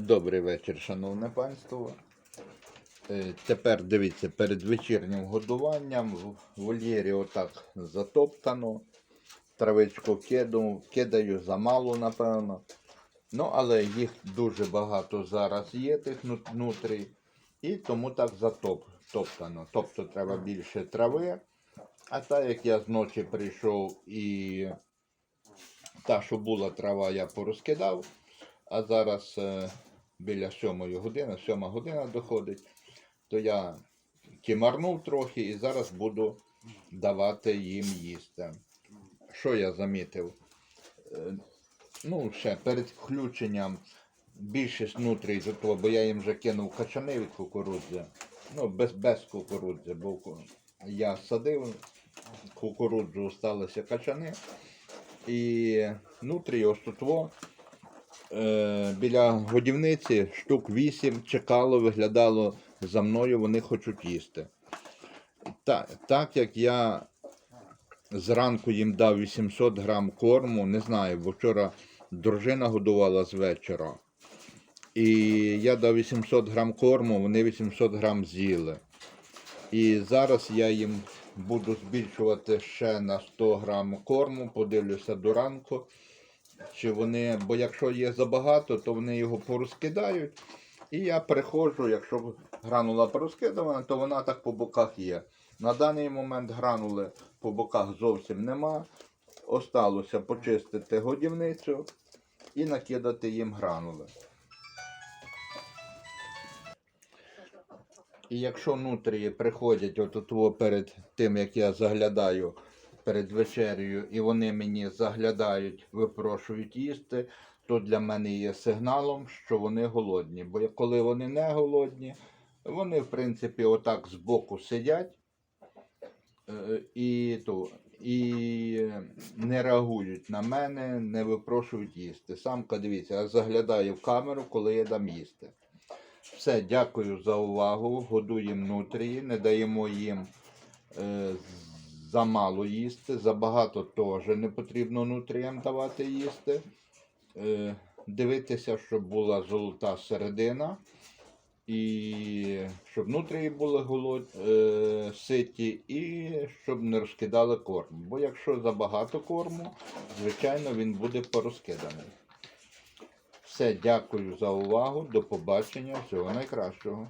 Добрий вечір, шановне панство. Е, Тепер дивіться, перед вечірнім годуванням в вольєрі отак затоптано. Травичку киду, кидаю замало, напевно. Ну, але їх дуже багато зараз є, тих ну- нутрій, і тому так затоптано. Тобто треба більше трави. А так як я зночі прийшов і та, що була трава, я порозкидав. А зараз е, біля сьомої години, сьома година доходить, то я кимарнув трохи і зараз буду давати їм їсти. Що я замітив? Е, ну, ще перед включенням більшість нутрій до того, бо я їм вже кинув качани від кукурудзи. Ну, без, без кукурудзи, бо я садив кукурудзу, сталися качани. І нутрі ось тут е, біля годівниці штук 8 чекало, виглядало за мною, вони хочуть їсти. Так, так як я зранку їм дав 800 грам корму, не знаю, бо вчора дружина годувала з вечора. І я дав 800 грам корму, вони 800 грам з'їли. І зараз я їм буду збільшувати ще на 100 грам корму, подивлюся до ранку. Чи вони, бо якщо є забагато, то вони його порозкидають. І я приходжу, якщо гранула порозкидана, то вона так по боках є. На даний момент гранули по боках зовсім нема. Осталося почистити годівницю і накидати їм гранули. І якщо нутрії приходять во перед тим, як я заглядаю перед вечерею, і вони мені заглядають, випрошують їсти, то для мене є сигналом, що вони голодні. Бо коли вони не голодні, вони, в принципі, отак збоку сидять е, і, то, і не реагують на мене, не випрошують їсти. Самка, дивіться, я заглядаю в камеру, коли я дам їсти. Все, дякую за увагу. Годуємо нутрії, не даємо їм е, замало їсти, забагато теж не потрібно нутріям давати їсти. Е, дивитися, щоб була золота середина. І щоб нутрії були голод, е, ситі, і щоб не розкидали корм. Бо якщо забагато корму, звичайно, він буде порозкиданий. Все, дякую за увагу. До побачення. Всього найкращого.